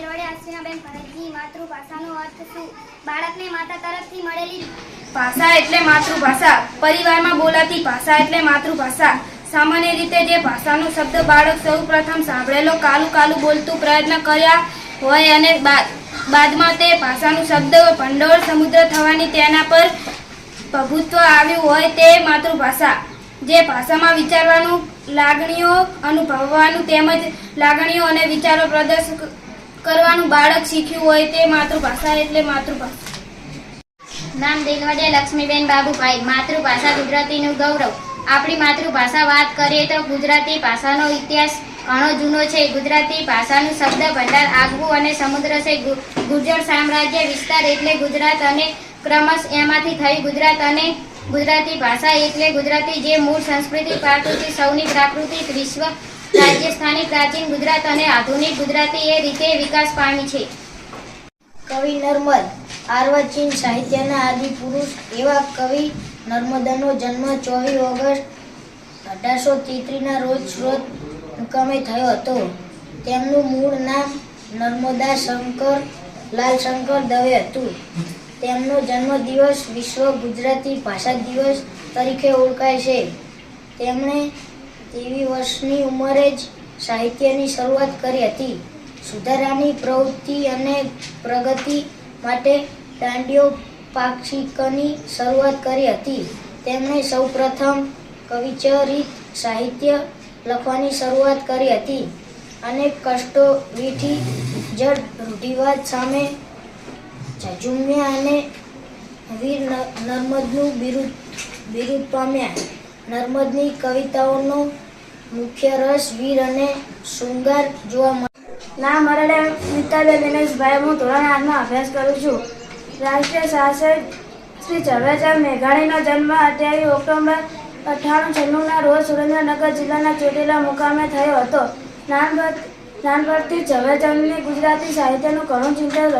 લક્ષ્મીબેન ભરતજી, માતૃભાષાનો અર્થ શું? બાળકને માતા તરફથી મળેલી ભાષા એટલે માતૃભાષા. પરિવારમાં બોલાતી ભાષા એટલે માતૃભાષા. સામાન્ય રીતે જે ભાષાનો શબ્દ બાળક સૌપ્રથમ સાંભળેલો, કાલું કાલું બોલતું પ્રયત્ન કર્યા હોય અને બાદમાં તે ભાષાનું શબ્દ ભંડોળ સમુદ્ર થવાની તેના પર પ્રભુત્વ આવ્યું હોય તે માતૃભાષા. જે ભાષામાં વિચારવાનું લાગણીઓ અનુભવવાનું તેમજ લાગણીઓ અને વિચારો પ્રદર્શન કરવાનું બાળક શીખ્યું હોય તે માતૃભાષા એટલે માતૃભાષા. નામ દિલવડે લક્ષ્મીબેન બાબુભાઈ, માતૃભાષા ગુજરાતીનું ગૌરવ. આપણી માતૃભાષા વાત કરીએ તો ગુજરાતી ભાષાનો ઇતિહાસ ઘણો જૂનો છે. ગુજરાતી ભાષાનું શબ્દ ભંડાર આગવું અને સમુદ્ર છે. ગુર્જર સામ્રાજ્ય વિસ્તાર એટલે ગુજરાત અને ક્રમશ એમાંથી થઈ ગુજરાત અને ગુજરાતી ભાષા એટલે ગુજરાતી જે મૂળ સંસ્કૃતિ પ્રાકૃતિક સૌની પ્રાકૃતિક વિશ્વ રાજ્યસ્થાની પ્રાચીન ગુજરાત અને આધુનિક ગુજરાતી એ રીતે વિકાસ પામી છે. કવિ નર્મદ, આર્વચીન સાહિત્યના આદિ પુરુષ એવા કવિ નર્મદાનો જન્મ ચોવીસ ઓગસ્ટ અઢારસો તેત્રીસના રોજ સ્રોત મુકામે થયો હતો. તેમનું મૂળ નામ નર્મદા શંકર લાલ શંકર દવે હતું. તેમનો જન્મદિવસ વિશ્વ ગુજરાતી ભાષા દિવસ તરીકે ઓળખાય છે. તેમણે તેવી વર્ષની ઉંમરે જ સાહિત્યની શરૂઆત કરી હતી. સુધારાની પ્રવૃત્તિ અને પ્રગતિ માટે દાંડીઓ પાક્ષિકની શરૂઆત કરી હતી. તેમણે સૌપ્રથમ કવિચરિત સાહિત્ય લખવાની શરૂઆત કરી હતી અને કષ્ટો વીઠી જડ રૂઢિવાદ સામે ઝઝુમ્યા અને વીર નર્મદનું બિરુદ બિરુદ પામ્યા. નર્મદની કવિતાઓનો મુખ્ય રસ વીર અને શૃંગાર જોવા મળે. નામ મરડે મિત્તાબેન દિનેશભાઈ, હું ધોરણ આઠમાં અભ્યાસ કરું છું. રાષ્ટ્રીય શાસક શ્રી ઝવેરચંદ મેઘાણીનો જન્મ અઠ્યાવીસ ઓક્ટોબર અઠ્ઠાણું છન્નુંના રોજ સુરેન્દ્રનગર જિલ્લાના ચોટીલા મુકામે થયો હતો. નાનપણ નાનપણથી ઝવેરચંદને ગુજરાતી સાહિત્યનું ઘણું ચિંતન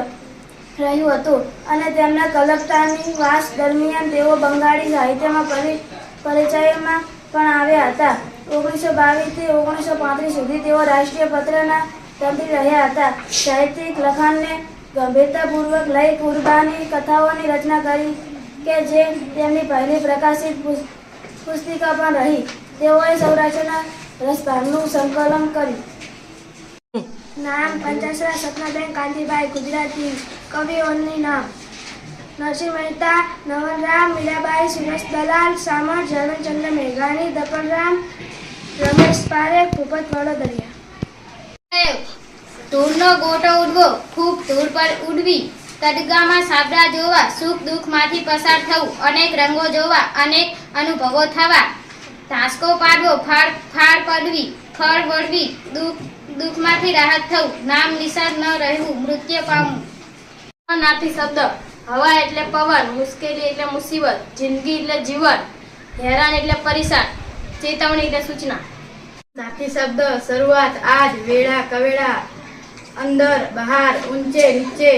રહ્યું હતું અને તેમના કલકત્તાની વાસ દરમિયાન તેઓ બંગાળી સાહિત્યમાં પરિ પરિચયમાં પણ આવ્યા હતા. ઓગણીસો બાવીસથી ઓગણીસો પાંત્રીસ સુધી તેઓ રાષ્ટ્રીય પત્રના તંત્રી રહ્યા હતા. સાહિત્યિક લખાણને ગંભીરતાપૂર્વક લઈ કુરબાની કથાઓની રચના કરી કે જે તેમની પહેલી પ્રકાશિત પુસ- પુસ્તિકા પણ રહી. તેઓએ સૌરાષ્ટ્રના રસભાગનું સંકલન કર્યું. નામ પંચાસરા સપનાબેન કાંતિભાઈ ગુજરાતી કવિઓની નામ. નરસિંહ મહેતા નવનરામ, મીરાબાઈ, સુરેશ દલાલ સામર ઝવેરચંદ્ર મેઘાણી દપનરામ રમેશ પારેખ, ભૂપત વડોદરિયા. ધૂળનો ગોટો ઉડવો, ખૂબ ધૂળ પર ઉડવી. તડગામાં સાબડા જોવા, સુખ દુઃખમાંથી પસાર થવું, અનેક રંગો જોવા, અનેક અનુભવો થવા. ધાસકો પાડવો, ફાળ ફાળ પડવી, ફળ વળવી, દુઃખ, દુઃખમાંથી રાહત થવું. નામ નિશાન ન રહેવું, મૃત્યુ પામવું. નાથી શબ્દ. હવા એટલે પવન મુશ્કેલી એટલે મુસીબત જિંદગી એટલે જીવન હેરાન એટલે પરેશાન ચેતવણી એટલે સૂચના. નાખી શબ્દ શરૂઆત આજ વેળા કવેળા અંદર બહાર ઊંચે નીચે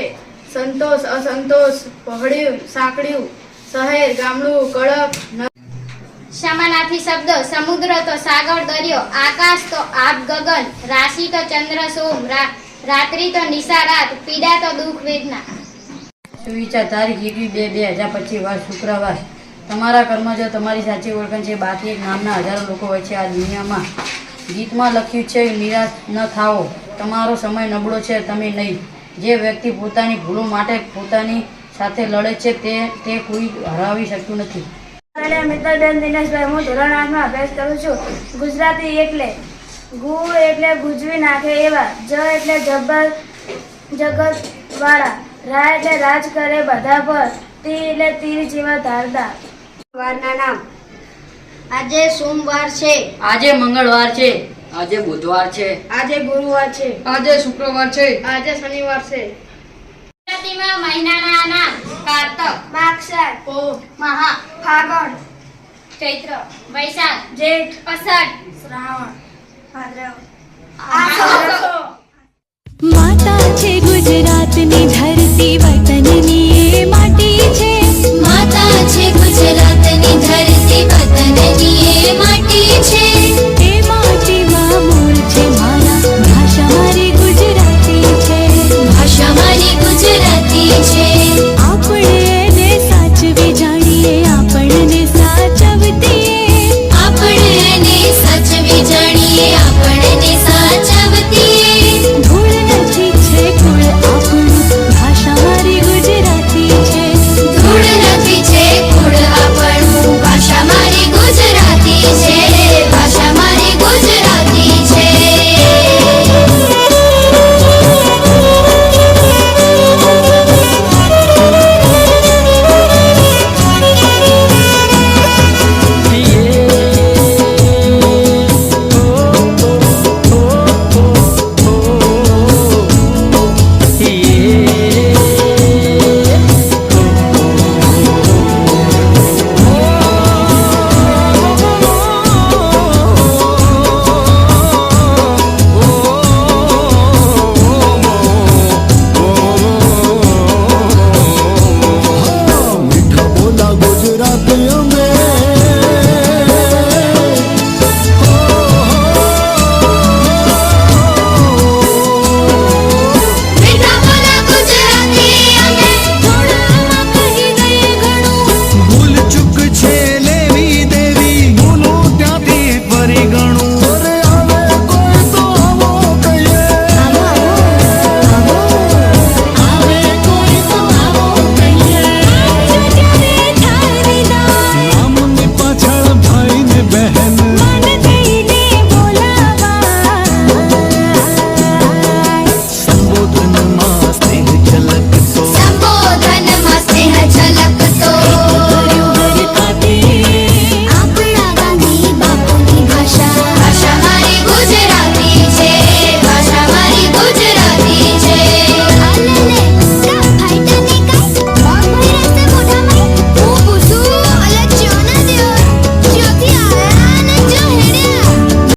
સંતોષ અસંતોષ પહોળ્યું સાંકળ્યું શહેર ગામડું કડક ન- શબ્દ સમુદ્ર તો સાગર દરિયો આકાશ તો આપ ગગન રાશિ તો ચંદ્ર સોમ રાત્રિ તો નિશા રાત પીડા તો દુઃખ વેદના. સુવિચાર તારીખ એકવીસ બે બે હજાર પચીસ વાર શુક્રવાર. તમારા કર્મ જો તમારી સાચી ઓળખાણ છે, બાકી એક નામના હજારો લોકો હોય છે આ દુનિયામાં. ગીતમાં લખ્યું છે, નિરાશ ન થાઓ. તમારો સમય નબળો છે, તમે નહીં. જે વ્યક્તિ પોતાની ભૂલો માટે પોતાની સાથે લડે છે, તે તે કોઈ હરાવી શકતું નથી. મિત્રબેન દિનેશભાઈ હું ધોરણ આઠમાં અભ્યાસ કરું છું. ગુજરાતી એટલે ગુ એટલે ગુજવી નાખે એવા, જ એટલે જબર જગત વાળા રા એટલે રાજ કરે બધા પર તીર એટલે તીર જેવા ધારદાર. વારના નામ. આજે સોમવાર છે. આજે મંગળવાર છે. આજે બુધવાર છે. આજે ગુરુવાર છે. આજે શુક્રવાર છે. આજે શનિવાર છે. ગુજરાતીમાં મહિનાના નામ. કાર્તક. માક્ષર પોહ મહા. ફાગણ. ચૈત્ર. વૈશાખ. જેઠ. અષાઢ. શ્રાવણ. ભાદ્રવ. માતા છે ગુજરાતની ધરી పతివతని